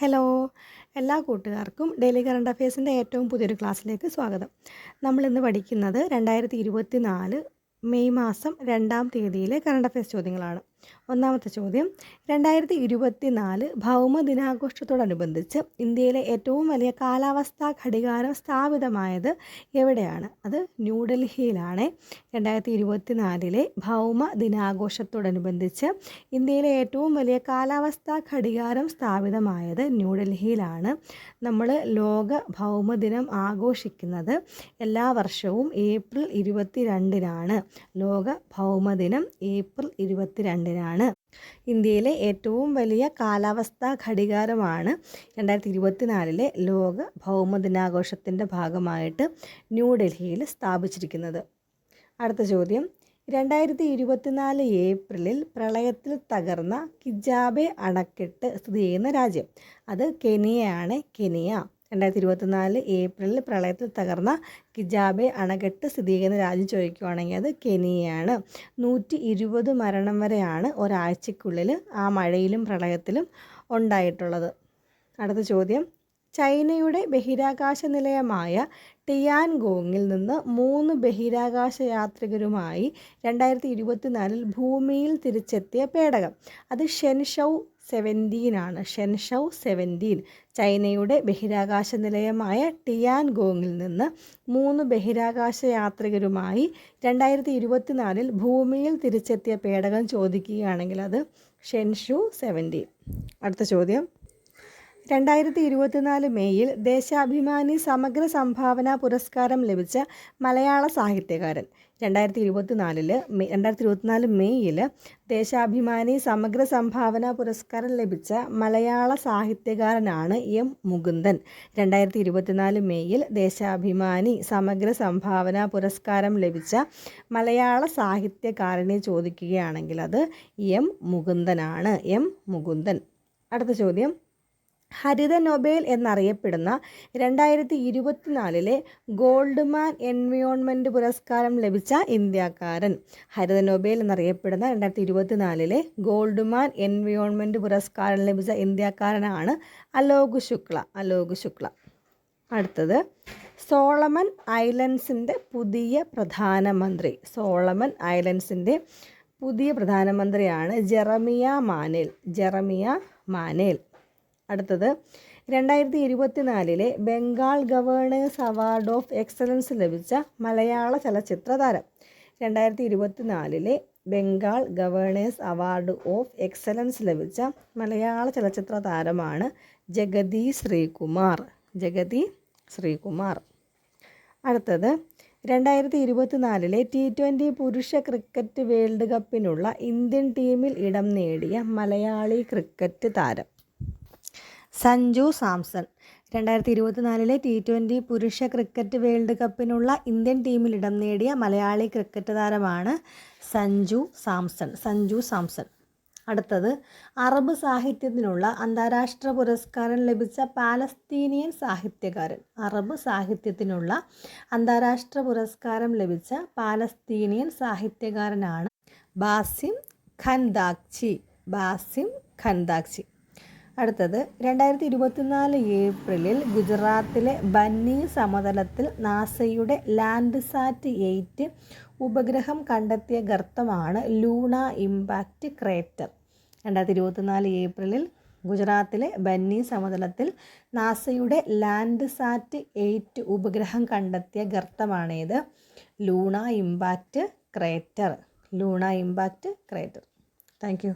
Hello എല്ലാ കൂട്ടുകാർക്കും daily current അഫയേഴ്സിന്റെ ഏറ്റവും പുതിയൊരു ക്ലാസ്സിലേക്ക് സ്വാഗതം. നമ്മളിന്ന് പഠിക്കുന്നത് രണ്ടായിരത്തി ഇരുപത്തി നാല് മെയ് മാസം രണ്ടാം തീയതിയിലെ കറണ്ട് അഫയേഴ്സ് ചോദ്യങ്ങളാണ്. ഒന്നാമത്തെ ചോദ്യം. രണ്ടായിരത്തി ഇരുപത്തി നാല് ഭൗമ ദിനാഘോഷത്തോടനുബന്ധിച്ച് ഇന്ത്യയിലെ ഏറ്റവും വലിയ കാലാവസ്ഥാ ഘടികാരം സ്ഥാപിതമായത് എവിടെയാണ്? അത് ന്യൂഡൽഹിയിലാണ്. രണ്ടായിരത്തി ഇരുപത്തി നാലിലെ ഭൗമ ദിനാഘോഷത്തോടനുബന്ധിച്ച് ഇന്ത്യയിലെ ഏറ്റവും വലിയ കാലാവസ്ഥാ ഘടികാരം സ്ഥാപിതമായത് ന്യൂഡൽഹിയിലാണ്. നമ്മൾ ലോക ഭൗമദിനം ആഘോഷിക്കുന്നത് എല്ലാ വർഷവും ഏപ്രിൽ ഇരുപത്തി രണ്ടിനാണ് ലോക ഭൗമദിനം ഏപ്രിൽ ഇരുപത്തിരണ്ടിനാണ് ഇന്ത്യയിലെ ഏറ്റവും വലിയ കാലാവസ്ഥാ ഘടികാരമാണ് രണ്ടായിരത്തി ഇരുപത്തിനാലിലെ ലോക ഭൗമ ഭൗമദിനാഘോഷത്തിന്റെ ഭാഗമായിട്ട് ന്യൂഡൽഹിയിൽ സ്ഥാപിച്ചിരിക്കുന്നത്. അടുത്ത ചോദ്യം. രണ്ടായിരത്തി ഇരുപത്തിനാല് ഏപ്രിലിൽ പ്രളയത്തിൽ തകർന്ന കിജാബെ അണക്കെട്ട് സ്ഥിതി ചെയ്യുന്ന രാജ്യം. അത് കെനിയയാണ്. കെനിയ. രണ്ടായിരത്തി ഇരുപത്തിനാല് ഏപ്രിലിൽ പ്രളയത്തിൽ തകർന്ന കിജാബെ അണകെട്ട് സ്ഥിതി ചെയ്യുന്ന രാജ്യം ചോദിക്കുകയാണെങ്കിൽ അത് കെനിയയാണ്. നൂറ്റി ഇരുപത് മരണം വരെയാണ് ഒരാഴ്ചക്കുള്ളിൽ ആ മഴയിലും പ്രളയത്തിലും ഉണ്ടായിട്ടുള്ളത്. അടുത്ത ചോദ്യം. ചൈനയുടെ ബഹിരാകാശ നിലയമായ ടിയാൻഗോങ്ങിൽ നിന്ന് മൂന്ന് ബഹിരാകാശ യാത്രികരുമായി രണ്ടായിരത്തി ഇരുപത്തിനാലിൽ ഭൂമിയിൽ തിരിച്ചെത്തിയ പേടകം. അത് ഷെൻഷൗ സെവന്റീൻ ആണ്. ഷെൻഷൗ സെവന്റീൻ ചൈനയുടെ ബഹിരാകാശ നിലയമായ ടിയാൻഗോങ്ങിൽ നിന്ന് മൂന്ന് ബഹിരാകാശ യാത്രികരുമായി രണ്ടായിരത്തി ഇരുപത്തിനാലിൽ ഭൂമിയിൽ തിരിച്ചെത്തിയ പേടകം ചോദിക്കുകയാണെങ്കിൽ അത് ഷെൻഷു സെവന്റീൻ. അടുത്ത ചോദ്യം. രണ്ടായിരത്തി ഇരുപത്തിനാല് മെയ്യിൽ ദേശാഭിമാനി സമഗ്ര സംഭാവന പുരസ്കാരം ലഭിച്ച മലയാള സാഹിത്യകാരൻ. രണ്ടായിരത്തി ഇരുപത്തിനാലിൽ രണ്ടായിരത്തി ഇരുപത്തിനാല് മെയ്യിൽ ദേശാഭിമാനി സമഗ്ര സംഭാവന പുരസ്കാരം ലഭിച്ച മലയാള സാഹിത്യകാരനാണ് എം മുകുന്ദൻ. രണ്ടായിരത്തി ഇരുപത്തിനാല് മെയ്യിൽ ദേശാഭിമാനി സമഗ്ര സംഭാവന പുരസ്കാരം ലഭിച്ച മലയാള സാഹിത്യകാരനെ ചോദിക്കുകയാണെങ്കിൽ അത് എം മുകുന്ദനാണ്. എം മുകുന്ദൻ. അടുത്ത ചോദ്യം. ഹരിത നൊബേൽ എന്നറിയപ്പെടുന്ന രണ്ടായിരത്തി ഇരുപത്തിനാലിലെ ഗോൾഡ്മാൻ എൻവയോൺമെന്റ് പുരസ്കാരം ലഭിച്ച ഇന്ത്യക്കാരൻ. ഹരിത നൊബേൽ എന്നറിയപ്പെടുന്ന രണ്ടായിരത്തി ഇരുപത്തിനാലിലെ ഗോൾഡ്മാൻ എൻവയോൺമെന്റ് പുരസ്കാരം ലഭിച്ച ഇന്ത്യക്കാരനാണ് അലോക് ശുക്ല. അലോക് ശുക്ല. അടുത്തത്. സോളമൻ ഐലൻഡ്സിന്റെ പുതിയ പ്രധാനമന്ത്രി. സോളമൻ ഐലൻഡ്സിന്റെ പുതിയ പ്രധാനമന്ത്രിയാണ് ജെറമിയ മാനേൽ. ജെറമിയ മാനേൽ. അടുത്തത്. രണ്ടായിരത്തി ഇരുപത്തിനാലിലെ Bengal governor's award of excellence ലഭിച്ച മലയാള ചലച്ചിത്ര താരം രണ്ടായിരത്തി ഇരുപത്തിനാലിലെ Bengal governor's award of excellence ലഭിച്ച മലയാള ചലച്ചിത്ര താരമാണ് ജഗതി ശ്രീകുമാർ. ജഗതി ശ്രീകുമാർ. അടുത്തത്. രണ്ടായിരത്തി ഇരുപത്തിനാലിലെ ടി ട്വന്റി പുരുഷ ക്രിക്കറ്റ് വേൾഡ് കപ്പിനുള്ള ഇന്ത്യൻ ടീമിൽ ഇടം നേടിയ മലയാളി ക്രിക്കറ്റ് താരം. സഞ്ജു സാംസൺ. രണ്ടായിരത്തി ഇരുപത്തിനാലിലെ ടി ട്വന്റി പുരുഷ ക്രിക്കറ്റ് വേൾഡ് കപ്പിനുള്ള ഇന്ത്യൻ ടീമിൽ ഇടം നേടിയ മലയാളി ക്രിക്കറ്റ് താരമാണ് സഞ്ജു സാംസൺ. സഞ്ജു സാംസൺ. അടുത്തത് അറബ് സാഹിത്യത്തിനുള്ള അന്താരാഷ്ട്ര പുരസ്കാരം ലഭിച്ച പാലസ്തീനിയൻ സാഹിത്യകാരൻ. അറബ് സാഹിത്യത്തിനുള്ള അന്താരാഷ്ട്ര പുരസ്കാരം ലഭിച്ച പാലസ്തീനിയൻ സാഹിത്യകാരനാണ് ബാസിം ഖൻദാക്ചി ബാസിം ഖൻദാക്ചി അടുത്തത് രണ്ടായിരത്തി ഇരുപത്തിനാല് ഏപ്രിലിൽ ഗുജറാത്തിലെ ബന്നി സമതലത്തിൽ നാസയുടെ ലാൻഡ് സാറ്റ് എയ്റ്റ് ഉപഗ്രഹം കണ്ടെത്തിയ ഗർത്തമാണ് ലൂണ ഇമ്പാക്റ്റ് ക്രേറ്റർ. രണ്ടായിരത്തി ഇരുപത്തിനാല് ഏപ്രിലിൽ ഗുജറാത്തിലെ ബന്നി സമതലത്തിൽ നാസയുടെ ലാൻഡ് സാറ്റ് എയ്റ്റ് ഉപഗ്രഹം കണ്ടെത്തിയ ഗർത്തമാണേത് Luna impact crater. Luna impact crater. Thank